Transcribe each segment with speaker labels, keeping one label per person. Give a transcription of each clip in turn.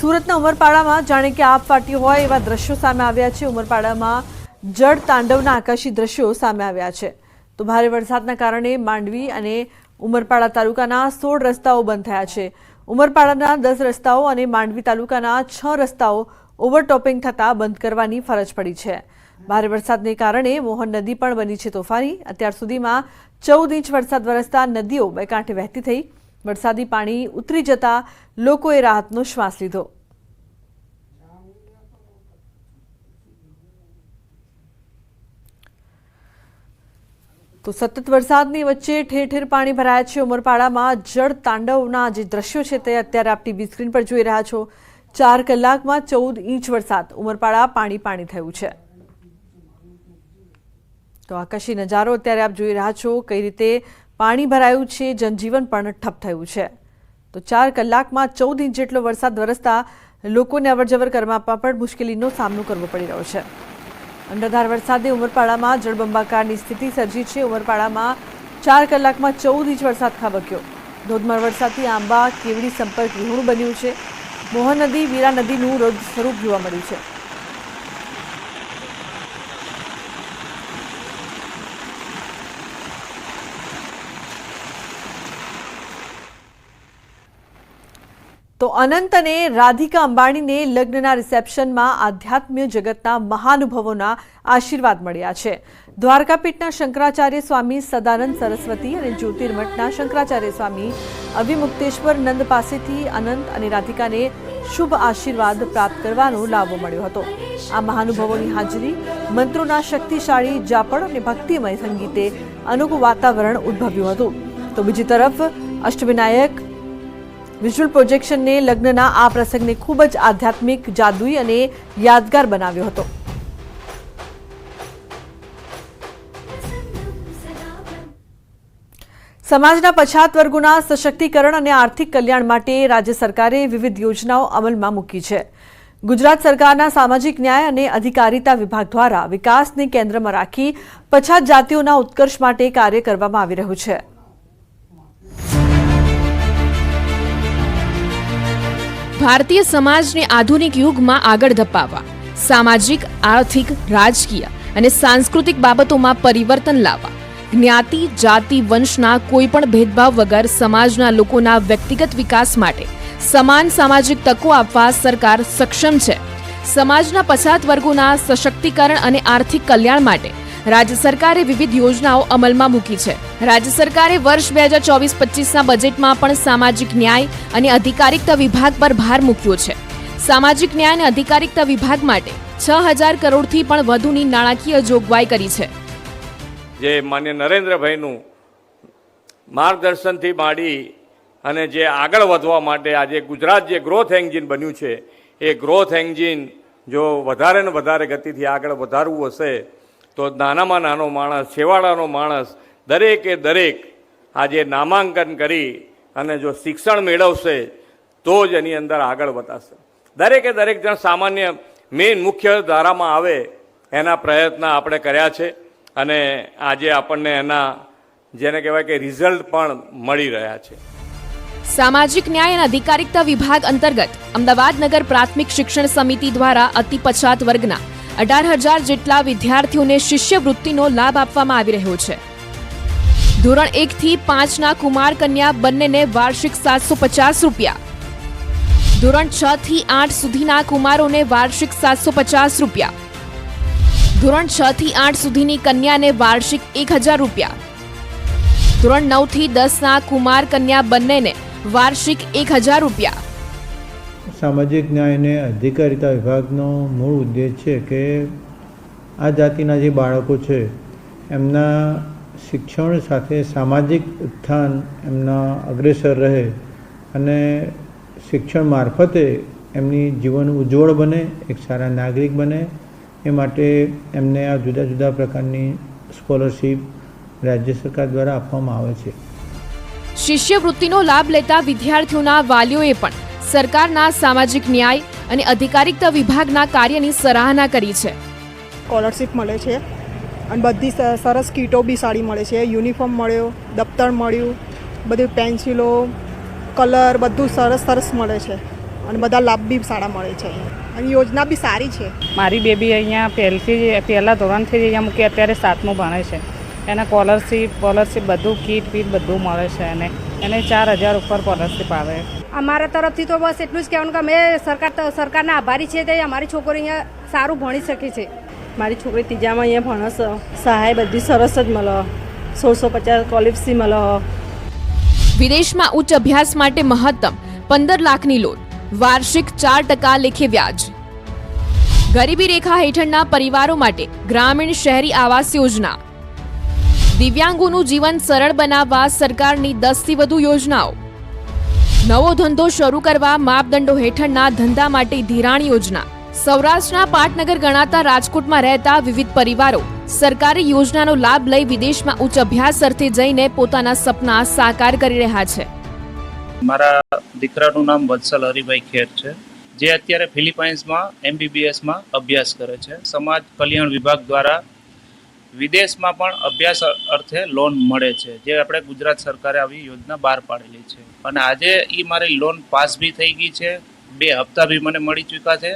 Speaker 1: સુરતના ઉમરપાડામાં જાણે કે આપ ફાટી હોય એવા દ્રશ્યો સામે આવ્યા છે. ઉમરપાડામાં જળ તાંડવના આકાશી દ્રશ્યો સામે આવ્યા છે. તો ભારે વરસાદના કારણે માંડવી અને ઉમરપાડા તાલુકાના સોળ રસ્તાઓ બંધ થયા છે. ઉમરપાડાના દસ રસ્તાઓ અને માંડવી તાલુકાના છ રસ્તાઓ ઓવરટોપિંગ થતાં બંધ કરવાની ફરજ પડી છે. ભારે વરસાદને કારણે મોહન નદી પણ બની છે તોફાની. અત્યાર સુધીમાં ચૌદ ઇંચ વરસાદ વરસતા નદીઓ બે કાંઠે વહેતી થઈ. વરસાદી પાણી ઉતરી જતા લોકોએ રાહતનો શ્વાસ લીધો. તો સતત વરસાદની વચ્ચે ઠેર ઠેર પાણી ભરાયા છે. ઉમરપાડામાં જળ તાંડવના જે દ્રશ્યો છે તે અત્યારે આપ ટીવી સ્ક્રીન પર જોઈ રહ્યા છો. ચાર કલાકમાં ચૌદ ઇંચ વરસાદ. ઉમરપાડા પાણી પાણી થયું છે. તો આકાશી નજારો અત્યારે આપ જોઈ રહ્યા છો કઈ રીતે પાણી ભરાયું છે. જનજીવન પણ ઠપ થયું છે. તો ચાર કલાકમાં ચૌદ ઇંચ જેટલો વરસાદ વરસતા લોકોને અવરજવર કરવામાં પણ મુશ્કેલીનો સામનો કરવો પડી રહ્યો છે. અંડરધાર વરસાદે ઉમરપાડામાં જળબંબાકારની સ્થિતિ સર્જી છે. ઉમરપાડામાં ચાર કલાકમાં ચૌદ ઇંચ વરસાદ ખાબક્યો. ધોધમાર વરસાદથી આંબા, કેવડી સંપર્ક વિહોણું બન્યું છે. મોહન નદી વીરા નદીનું રૌદ્ર સ્વરૂપ જોવા મળ્યું છે. તો અનંત અને રાધિકા અંબાણીને લગ્નના રિસેપ્શનમાં આધ્યાત્મ્ય જગતના મહાનુભવોના આશીર્વાદ મળ્યા છે. દ્વારકાપીઠના શંકરાચાર્ય સ્વામી સદાનંદ સરસ્વતી અને જ્યોતિર્મઠના શંકરાચાર્ય સ્વામી અવિમુક્તેશ્વર નંદ પાસેથી અનંત અને રાધિકાને શુભ આશીર્વાદ પ્રાપ્ત કરવાનો લાભો મળ્યો હતો. આ મહાનુભવોની હાજરી મંત્રોના શક્તિશાળી જાપણ અને ભક્તિમય સંગીતે અનોખું વાતાવરણ ઉદ્ભવ્યું હતું. તો બીજી તરફ અષ્ટવિનાયક વિઝ્યુઅલ પ્રોજેક્શનને લગ્નના આ પ્રસંગને ખૂબ જ આધ્યાત્મિક જાદુઈ અને યાદગાર બનાવ્યો હતો. સમાજના પછાત વર્ગોના સશક્તિકરણ અને આર્થિક કલ્યાણ માટે રાજ્ય સરકારે વિવિધ યોજનાઓ અમલમાં મૂકી છે. ગુજરાત સરકારના સામાજિક ન્યાય અને અધિકારિતા વિભાગ દ્વારા વિકાસને કેન્દ્રમાં રાખી પછાત જાતિઓના ઉત્કર્ષ માટે કાર્ય કરવામાં આવી રહ્યું છે.
Speaker 2: ભારતીય સમાજને આધુનિક યુગમાં આગળ ધપાવવા, સામાજિક, આર્થિક, રાજકીય અને સાંસ્કૃતિક બાબતોમાં પરિવર્તન લાવવા, જ્ઞાતિ, જાતિ, વંશના કોઈપણ ભેદભાવ વગર સમાજના લોકોના વ્યક્તિગત વિકાસ માટે સમાન સામાજિક તકો આપવા સરકાર સક્ષમ છે. સમાજના પછાત વર્ગોના સશક્તિકરણ અને આર્થિક કલ્યાણ માટે રાજ્ય સરકારે વિવિધ યોજનાઓ અમલમાં મૂકી છે. રાજ્ય સરકારે વર્ષ બે હજાર ચોવીસ પચીસના બજેટમાં પણ સામાજિક ન્યાય અને અધિકારિકતા વિભાગ પર ભાર મૂક્યો છે. સામાજિક ન્યાય અને અધિકારિકતા વિભાગ માટે છ હજાર કરોડથી પણ વધુની નાણાકીય જોગવાઈ કરી છે.
Speaker 3: જે માન્ય નરેન્દ્રભાઈનું માર્ગદર્શનથી માંડી અને જે આગળ વધવા માટે આજે ગુજરાત જે ગ્રોથ એન્જિન બન્યું છે, એ ગ્રોથ એન્જિન જો વધારે ને વધારે ગતિથી આગળ વધારવું હશે તો નાનામાં નાનો માણસ, છેવાડાનો માણસ, દરેકે દરેક આજે નામાંકન કરી અને જો શિક્ષણ મેળવશે, તો જ એની અંદર આગળ વધાશે દરેકે દરેક જણ સામાન્ય મેઇન મુખ્ય ધારામાં આવે, એના પ્રયત્ન આપણે કર્યા છે અને આજે આપણને એના, જેને કહેવાય કે રિઝલ્ટ પણ મળી રહ્યા છે.
Speaker 2: સામાજિક ન્યાય અને અધિકારિકતા વિભાગ અંતર્ગત અમદાવાદ નગર પ્રાથમિક શિક્ષણ સમિતિ દ્વારા અતિ પછાત વર્ગના અઢાર હજાર જેટલા વિદ્યાર્થીઓને શિષ્યવૃત્તિનો લાભ આપવામાં આવી રહ્યો છે. ધોરણ એક થી પાંચના કુમાર કન્યા બંનેને વાર્ષિક સાતસો પચાસ રૂપિયા. ધોરણ છ થી આઠ સુધીના કુમારોને વાર્ષિક સાતસો પચાસ રૂપિયા. ધોરણ છ થી આઠ સુધીની કન્યાને વાર્ષિક એક હજાર રૂપિયા. ધોરણ નવથી દસના કુમાર કન્યા બંનેને વાર્ષિક એક હજાર રૂપિયા.
Speaker 4: સામાજિક ન્યાય અને અધિકારિતા વિભાગનો મૂળ ઉદ્દેશ છે કે આ જાતિના જે બાળકો છે, એમના શિક્ષણ સાથે સામાજિક ઉત્થાન એમના અગ્રેસર રહે અને શિક્ષણ મારફતે એમની જીવન ઉજ્જવળ બને, એક સારા નાગરિક બને, એ માટે એમને આ જુદા જુદા પ્રકારની સ્કોલરશીપ રાજ્ય સરકાર દ્વારા આપવામાં આવે છે.
Speaker 2: શિષ્યવૃત્તિનો લાભ લેતા વિદ્યાર્થીઓના વાલીઓએ પણ સરકારના સામાજિક ન્યાય અને અધિકારિકતા વિભાગના કાર્યની સરાહના કરી છે.
Speaker 5: સ્કોલરશિપ મળે છે અને બધી સ- સરસ કીટો બી સારી મળે છે. યુનિફોર્મ મળ્યો દફતર મળ્યું બધી પેન્સિલો કલર બધું સરસ સરસ મળે છે અને બધા લાભ બી સારા મળે છે. અને યોજના બી સારી છે.
Speaker 6: મારી બેબી અહીંયા પહેલથી જ પહેલાં ધોરણથી જ અહીંયા મૂકી અત્યારે સાતમું ભણે છે. એને સ્કોલરશીપ સ્કોલરશીપ બધું કીટ પીટ બધું મળે છે એને. એને ચાર હજાર ઉપર સ્કોલરશીપ આવે.
Speaker 7: અમારા તરફથી તો બસ એટલું જ કહેવાનું કે અમે સરકાર સરકારના આભારી છે તે અમારી છોકરી અહીંયા સારું ભણી શકે છે.
Speaker 8: મારી છોકરી ત્રીજામાં અહીંયા ભણસ સહાય બધી સરસ જ મળે. સોળસો પચાસ સ્કોલરશીપ મળે.
Speaker 2: વિદેશમાં ઉચ્ચ અભ્યાસ માટે મહત્તમ પંદર લાખની લોન. વાર્ષિક ચાર ટકા લેખે વ્યાજ. ગરીબી રેખા હેઠળના પરિવારો માટે ગ્રામીણ શહેરી આવાસ યોજના. દિવ્યાંગોનું જીવન સરળ બનાવવા સરકારની દસથી વધુ યોજનાઓ. નવો ધંધો શરૂ કરવા માપદંડો હેઠળના ધંધા માટે ધિરાણ યોજના. સૌરાષ્ટ્રના પાટનગર ગણાતા રાજકોટમાં રહેતા વિવિધ પરિવારો સરકારી યોજનાનો લાભ લઈ વિદેશમાં ઉચ્ચ અભ્યાસ અર્થે જઈને પોતાના સપના સાકાર કરી રહ્યા છે.
Speaker 9: મારા દીકરાનું નામ વત્સલ હરિભાઈ ખેર છે. જે અત્યારે ફિલિપાઇન્સમાં એમબીબીએસમાં અભ્યાસ કરે છે. સમાજ કલ્યાણ વિભાગ દ્વારા વિદેશમાં પણ અભ્યાસ અર્થે લોન મળે છે, જે આપણે ગુજરાત સરકારે આવી યોજના બહાર પાડેલી છે. અને આજે એ મારી લોન પાસ બી થઈ ગઈ છે, બે હપ્તા બી મને મળી ચૂક્યા છે.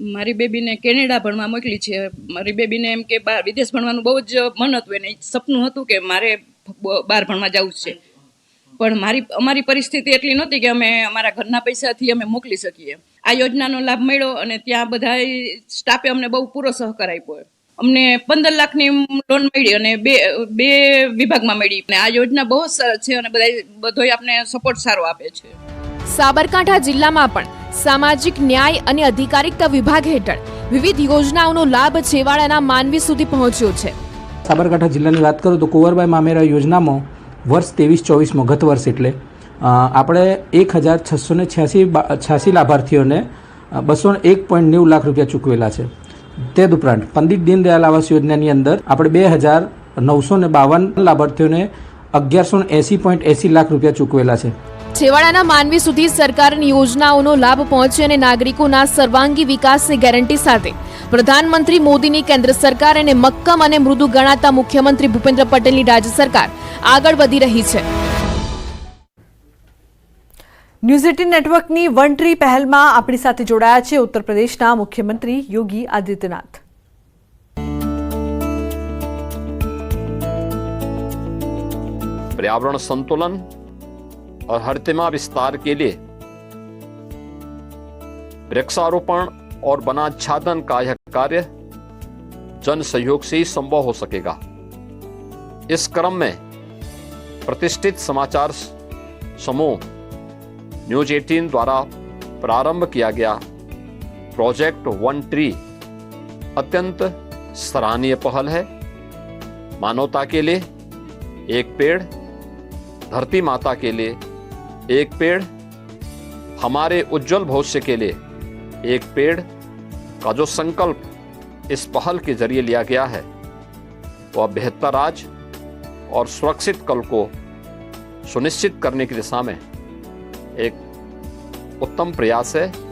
Speaker 10: મારી બેબીને કેનેડા ભણવા મોકલી છે. મારી બેબીને એમ કે બહાર વિદેશ ભણવાનું બહુ જ મન હતું, એને સપનું હતું કે મારે બહાર ભણવા જવું છે. પણ મારી, અમારી પરિસ્થિતિ એટલી નહોતી કે અમે અમારા ઘરના પૈસાથી અમે મોકલી શકીએ. આ યોજનાનો લાભ મળ્યો અને ત્યાં બધા સ્ટાફે અમને બહુ પૂરો સહકાર આપ્યો અમને પંદર લાખની લોન મળી અને બે બે વિભાગમાં મળી. અને આ યોજના બહુ સરસ છે અને બધા બધોય આપને સપોર્ટ સારો આપે છે.
Speaker 2: સાબરકાંઠા જિલ્લામાં પણ સામાજિક ન્યાય અને અધિકારિકતા વિભાગ હેઠળ વિવિધ યોજનાઓનો લાભ છેવાડાના માનવી સુધી પહોંચ્યો છે.
Speaker 11: સાબરકાંઠા જિલ્લાની વાત કરું તો કુંવરબાઈ મામેરા યોજનામાં વર્ષ ત્રેવીસ ચોવીસમાં ગત વર્ષ એટલે આપણે એક હજાર છસો ને છ્યાસી છ્યાસી લાભાર્થીઓને બસો એક પોઈન્ટ નેવું લાખ રૂપિયા ચૂકવેલા છે. તે ઉપરાંત પંડિત દીનદયાલ આવાસ યોજનાની અંદર આપણે બે હજાર નવસો ને બાવન લાભાર્થીઓને અગિયારસો એંસી પોઈન્ટ એંસી લાખ રૂપિયા ચૂકવેલા છે.
Speaker 2: છેવાડાના માનવી સુધી સરકારની યોજનાઓનો લાભ પહોંચે અને નાગરિકોના સર્વાંગી વિકાસની ગેરંટી સાથે પ્રધાનમંત્રી મોદીની કેન્દ્ર સરકાર અને મક્કમ અને મૃદુ ગણાતા મુખ્યમંત્રી ભૂપેન્દ્ર પટેલની રાજ્ય સરકાર આગળ વધી રહી છે.
Speaker 1: ન્યૂઝ એટીન નેટવર્કની વન ટ્રી પહેલમાં આપણી સાથે જોડાયા છે ઉત્તર પ્રદેશના મુખ્યમંત્રી યોગી આદિત્યનાથ
Speaker 12: पर्यावरण संतुलन और हरितमा विस्तार के लिए वृक्षारोपण और वनाच्छादन का यह कार्य जन सहयोग से ही संभव हो सकेगा इस क्रम में प्रतिष्ठित समाचार समूह न्यूज़ 18 द्वारा प्रारंभ किया गया। प्रोजेक्ट वन ट्री अत्यंत सराहनीय पहल है। मानवता के लिए एक पेड़, धरती माता के लिए एक पेड़, हमारे उज्जवल भविष्य के लिए एक पेड़ का जो संकल्प इस पहल के ज़रिए लिया गया है, वह बेहतर आज और सुरक्षित कल को सुनिश्चित करने की दिशा में એક ઉત્તમ પ્રયાસ છે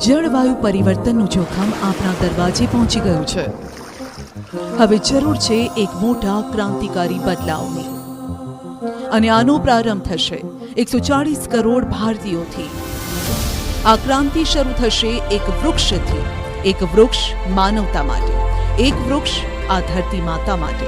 Speaker 13: જળવાયુ પરિવર્તનનું જોખમ આપણા દરવાજે પહોંચી ગયું છે. હવે જરૂર છે એક મોટા ક્રાંતિકારી બદલાવની. અને આનો પ્રારંભ થશે. એકસો ચાળીસ કરોડ ભારતીયોથી. આ ક્રાંતિ શરૂ થશે એક વૃક્ષથી, એક વૃક્ષ માનવતા માટે, એક વૃક્ષ આ ધરતી માતા માટે.